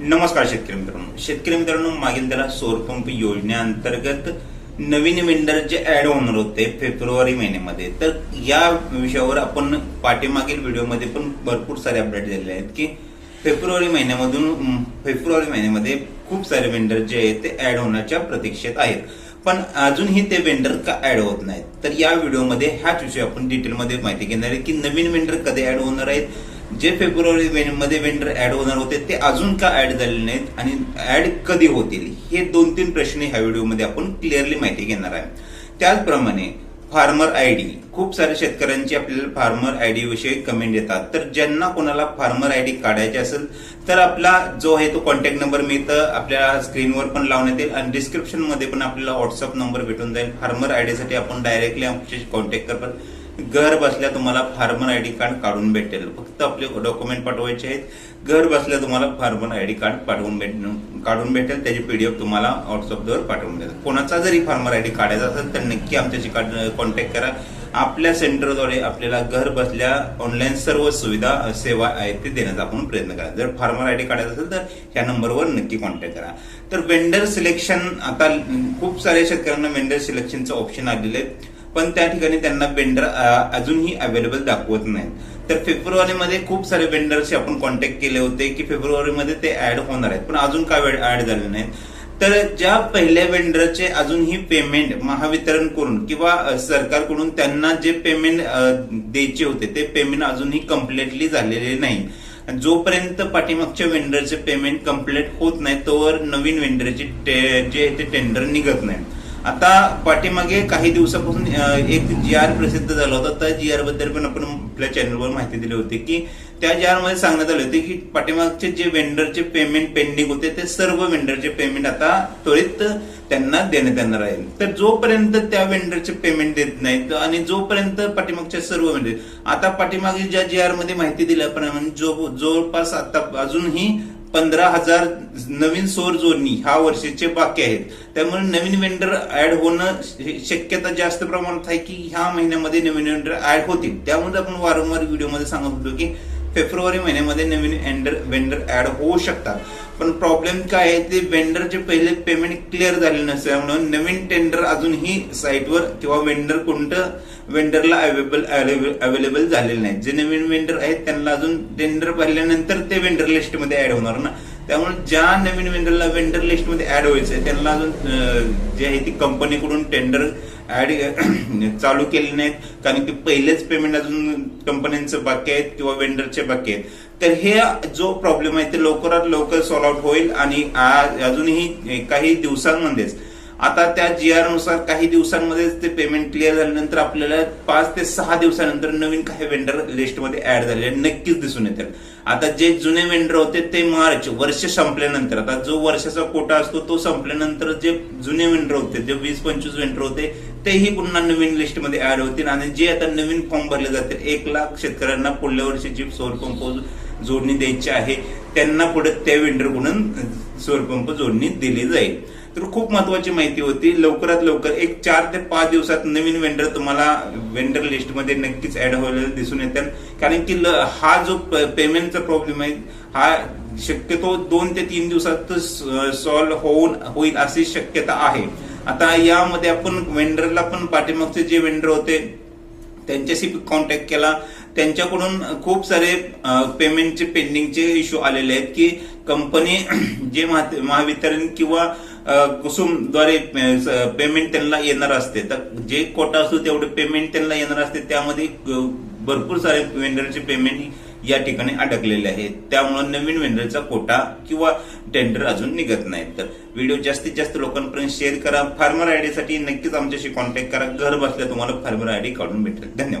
नमस्कार शेतकरी मित्रांनो. शेतकरी मित्रांनो मागील त्याला सौरपंप योजनेअंतर्गत नवीन वेंडर जे ऍड होणार होते फेब्रुवारी महिन्यामध्ये तर या विषयावर आपण पाठीमागील व्हिडिओमध्ये पण भरपूर सारे अपडेट दिलेले आहेत की फेब्रुवारी महिन्यामधून फेब्रुवारी महिन्यामध्ये खूप सारे वेंडर जे आहेत ते ऍड होण्याच्या प्रतीक्षेत आहेत. पण अजूनही ते वेंडर का ऍड होत नाहीत? तर या व्हिडिओमध्ये ह्याच विषयी आपण डिटेलमध्ये माहिती घेणार आहे की नवीन वेंडर कधी ऍड होणार आहेत? जे फेब्रुवारी मध्ये वेंडर ऍड होणार होते ते अजून का ऍड झालेले नाहीत आणि ऍड कधी होतील? हे दोन तीन प्रश्न ह्या व्हिडिओमध्ये आपण क्लिअरली माहिती घेणार आहे. त्याचप्रमाणे फार्मर आय डी खूप साऱ्या शेतकऱ्यांची आपल्याला फार्मर आय डी विषयी कमेंट येतात. तर ज्यांना कोणाला फार्मर आय डी काढायचे असेल तर आपला जो आहे तो कॉन्टॅक्ट नंबर मी तर आपल्या स्क्रीनवर पण लावण्यात येईल आणि डिस्क्रिप्शनमध्ये पण आपल्याला व्हॉट्सअप नंबर भेटून जाईल. फार्मर आय डीसाठी आपण डायरेक्टली आमच्याशी कॉन्टॅक्ट करतात. घर बसल्या तुम्हाला फार्मर आय डी कार्ड काढून भेटेल. फक्त आपले डॉक्युमेंट पाठवायचे आहेत. घर बसल्या तुम्हाला फार्मर आय डी कार्ड पाठवून भेट काढून भेटेल. त्याची पीडीएफ तुम्हाला व्हॉट्सअपवर पाठवून भेटेल कोणाचा जरी फार्मर आय डी काढायचा असेल तर नक्की आमच्याशी कॉन्टॅक्ट करा. आपल्या सेंटरद्वारे आपल्याला घर बसल्या ऑनलाईन सर्व सुविधा सेवा आहेत ते देण्याचा आपण प्रयत्न करा. जर फार्मर आय डी काढायचा असेल तर ह्या नंबरवर नक्की कॉन्टॅक्ट करा. तर वेंडर सिलेक्शन आता खूप साऱ्या शेतकऱ्यांना वेंडर सिलेक्शनचं ऑप्शन आलेले आहे पण त्या ठिकाणी त्यांना वेंडर अजूनही अवेलेबल दाखवत नाहीत. तर फेब्रुवारीमध्ये खूप सारे वेंडरशी आपण कॉन्टॅक्ट केले होते की फेब्रुवारीमध्ये ते ऍड होणार आहेत. पण अजून का ऍड झाले नाहीत. तर ज्या पहिल्या वेंडरचे अजूनही पेमेंट महावितरण करून किंवा सरकारकडून त्यांना जे पेमेंट द्यायचे होते ते पेमेंट अजूनही कम्प्लिटली झालेले नाही. जोपर्यंत पाठीमागच्या वेंडरचे पेमेंट कंप्लीट होत नाही तोवर नवीन वेंडरचे टे- जे ते टेंडर निघत नाही आता पाठीमागे काही दिवसापासून एक जी आर प्रसिद्ध झाला होता. त्या जी आरबद्दल पण आपण आपल्या चॅनलवर माहिती दिली होती की त्या जी आरमध्ये सांगण्यात आले होते की पाठीमागचे जे वेंडरचे पेमेंट पेंडिंग होते ते सर्व वेंडरचे पेमेंट आता त्वरित त्यांना देण्यात येणार आहे. तर जोपर्यंत त्या वेंडरचे पेमेंट देत नाहीत आणि जोपर्यंत पाठीमागच्या सर्व वेंडर आता पाठीमागे ज्या जी आरमध्ये माहिती दिल्याप्रमाणे जो जवळपास आता अजूनही पंधरा हजार नवीन सौर जोडणी ह्या वर्षीचे बाकी आहेत. त्यामुळे नवीन वेंडर ऍड होणं शक्यता जास्त प्रमाणात आहे की ह्या महिन्यामध्ये नवीन वेंडर ऍड होतील. त्यामुळे आपण वारंवार व्हिडिओमध्ये सांगत होतो की फेब्रुवारी महिन्यामध्ये नवीन वेंडर वेंडर ऍड होऊ शकतात. पण प्रॉब्लेम काय आहे ते वेंडरचे पहिले पेमेंट क्लिअर झाले नसल्यामुळे नवीन टेंडर अजूनही साईटवर किंवा वेंडर कोणतं वेंडरला अवेलेबल अवेलेबल झालेलं नाही. जे नवीन वेंडर आहेत त्यांना अजून टेंडर भरल्यानंतर ते वेंडर लिस्टमध्ये ऍड होणार ना. त्यामुळे ज्या नवीन वेंडरला वेंडर लिस्टमध्ये ऍड व्हायचं त्यांना अजून जे आहे ती कंपनीकडून टेंडर ऍड चालू केले नाहीत. कारण की पहिलेच पेमेंट अजून कंपन्यांचं बाकी आहेत किंवा वेंडरचे बाकी आहेत. तर हे जो प्रॉब्लेम आहे ते लवकरात लवकर सॉल्व्ह आउट होईल आणि अजूनही काही दिवसांमध्येच आता त्या जी आरनुसार काही दिवसांमध्येच ते पेमेंट क्लिअर झाल्यानंतर आपल्याला पाच ते सहा दिवसानंतर नवीन काही वेंडर लिस्टमध्ये ऍड झाले नक्कीच दिसून येतात आता जे जुने वेंडर होते ते मार्च वर्ष संपल्यानंतर आता जो वर्षाचा कोटा असतो तो संपल्यानंतर जे जुने वेंडर होते जे वीस पंचवीस वेंडर होते तेही पुन्हा नवीन लिस्टमध्ये ऍड होतील आणि जे आता नवीन फॉर्म भरले जातील एक लाख शेतकऱ्यांना पुढल्या वर्षीची सौर पंप जोडणी द्यायची आहे त्यांना पुढे त्या वेंडरकडून सौर पंप जोडणी दिली जाईल. तर खूप महत्वाची माहिती होती. लवकरात लवकर एक चार ते पाच दिवसात नवीन वेंडर तुम्हाला वेंडर लिस्टमध्ये नक्कीच ऍड व्हायला दिसून येतात कारण की ल- हा जो पेमेंटचा प्रॉब्लेम आहे हा शक्यतो दोन ते तीन दिवसात सॉल्व्ह होऊन होईल अशी शक्यता आहे. आता यामध्ये आपण वेंडरला पण पाठीमागचे जे वेंडर होते त्यांच्याशी कॉन्टॅक्ट केला. त्यांच्याकडून खूप सारे पेमेंटचे पेंडिंगचे इश्यू आलेले आहेत की कंपनी जे महा- महावितरण किंवा कुसुमद्वारे पेमेंट त्यांना येणार असते. तर जे कोटा असतो तेवढे पेमेंट त्यांना येणार असते. त्यामध्ये भरपूर सारे वेंडरचे पेमेंट या ठिकाणी अडकलेले आहेत. त्यामुळे नवीन वेंडरचा कोटा किंवा टेंडर अजून निघत नाहीत तर व्हिडिओ जास्तीत जास्त लोकांपर्यंत शेअर करा. फार्मर आयडी साठी नक्कीच आमच्याशी कॉन्टॅक्ट करा. घर बसल्या तुम्हाला फार्मर आयडी काढून भेटेल. धन्यवाद.